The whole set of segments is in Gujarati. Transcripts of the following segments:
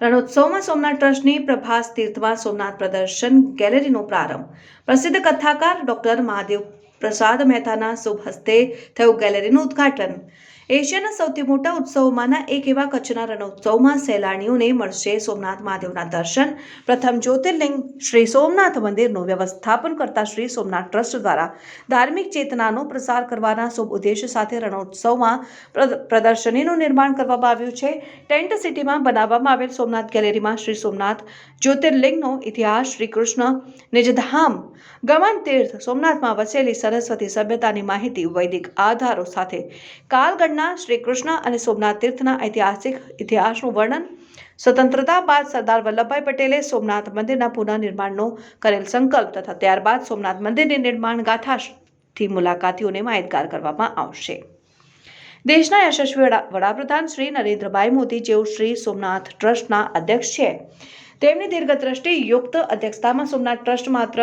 રણોત્સવમાં સોમનાથ ટ્રસ્ટની પ્રભાસ તીર્થમાં સોમનાથ પ્રદર્શન ગેલેરીનો પ્રારંભ. પ્રસિદ્ધ કથાકાર ડોક્ટર મહાદેવ પ્રસાદ મહેતાના શુભ હસ્તે થયું ગેલેરીનું ઉદ્ઘાટન. એશિયાના સૌથી મોટા ઉત્સવોમાંના એક એવા કચ્છના રણોત્સવમાં સહેલાણીઓને મળશે સોમનાથ મહાદેવના દર્શન. પ્રથમ જ્યોતિર્લિંગ શ્રી સોમનાથ મંદિરનું વ્યવસ્થાપન કરતા શ્રી સોમનાથ ટ્રસ્ટ દ્વારા ધાર્મિક ચેતનાનો પ્રસાર કરવાના શુભ ઉદ્દેશ સાથે રણોત્સવમાં પ્ર- પ્રદર્શનીનું નિર્માણ કરવામાં આવ્યું છે. ટેન્ટ સિટીમાં બનાવવામાં આવેલ સોમનાથ ગેલેરીમાં શ્રી સોમનાથ જ્યોતિર્લિંગનો ઇતિહાસ, શ્રી કૃષ્ણ નિજધામ ગમન તીર્થ સોમનાથમાં વસેલી સરસ્વતી સભ્યતાની માહિતી વૈદિક આધારો સાથે. કાલગઢના શ્રી કૃષ્ણ અને સોમનાથ તીર્થના ઐતિહાસિક ઇતિહાસનું વર્ણન. સ્વતંત્રતા બાદ સરદાર વલ્લભભાઈ પટેલે સોમનાથ મંદિરના પુનઃનિર્માણનો કરેલ સંકલ્પ તથા ત્યારબાદ સોમનાથ મંદિરની નિર્માણ ગાથાથી મુલાકાતીઓને માહિતગાર કરવામાં આવશે. દેશના યશસ્વી વડાપ્રધાન શ્રી નરેન્દ્રભાઈ મોદી, જેઓ શ્રી સોમનાથ ટ્રસ્ટના અધ્યક્ષ છે. તેમની દીર્ઘદ્રષ્ટિ યુક્ત અધ્યક્ષતામાં સોમનાથ ટ્રસ્ટ માત્ર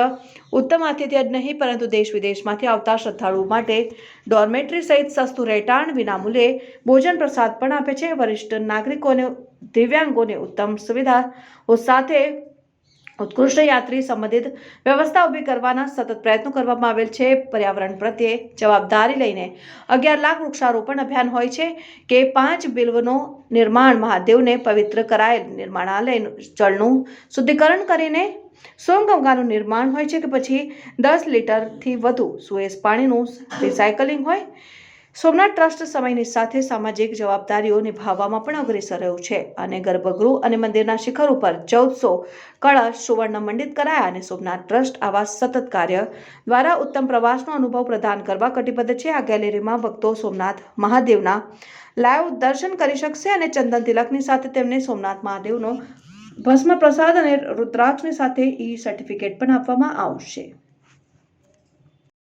ઉત્તમ આતિથ્ય જ નહીં, પરંતુ દેશ વિદેશમાંથી આવતા શ્રદ્ધાળુઓ માટે ડોર્મેટરી સહિત સસ્તું રહેઠાણ, વિનામૂલ્યે ભોજન પ્રસાદ પણ આપે છે. વરિષ્ઠ નાગરિકોને દિવ્યાંગોને ઉત્તમ સુવિધાઓ સાથે ઉત્કૃષ્ટ યાત્રી સંબંધિત વ્યવસ્થા ઊભી કરવાના સતત પ્રયત્નો કરવામાં આવેલ છે. પર્યાવરણ પ્રત્યે જવાબદારી લઈને અગિયાર લાખ વૃક્ષારોપણ અભિયાન હોય છે કે પાંચ બિલ્વનો નિર્માણ મહાદેવને પવિત્ર કરાયેલ નિર્માણાલય જળનું શુદ્ધિકરણ કરીને સોનગંગાનું નિર્માણ હોય છે કે પછી દસ લીટરથી વધુ સુએઝ પાણીનું રિસાયકલિંગ હોય સોમનાથ ટ્રસ્ટ સમયની સાથે સામાજિક જવાબદારીઓ નિભાવવામાં પણ અગ્રેસર રહ્યું છે અને ગર્ભગૃહ અને મંદિરના શિખર ઉપર ચૌદસો કળશ સુવર્ણ મંડિત કરાયા અને સોમનાથ ટ્રસ્ટ આવા સતત કાર્ય દ્વારા ઉત્તમ પ્રવાસનો અનુભવ પ્રદાન કરવા કટિબદ્ધ છે. આ ગેલેરીમાં ભક્તો સોમનાથ મહાદેવના લાઈવ દર્શન કરી શકશે અને ચંદન તિલકની સાથે તેમને સોમનાથ મહાદેવનો ભસ્મ પ્રસાદ અને રુદ્રાક્ષની સાથે ઈ સર્ટિફિકેટ પણ આપવામાં આવશે.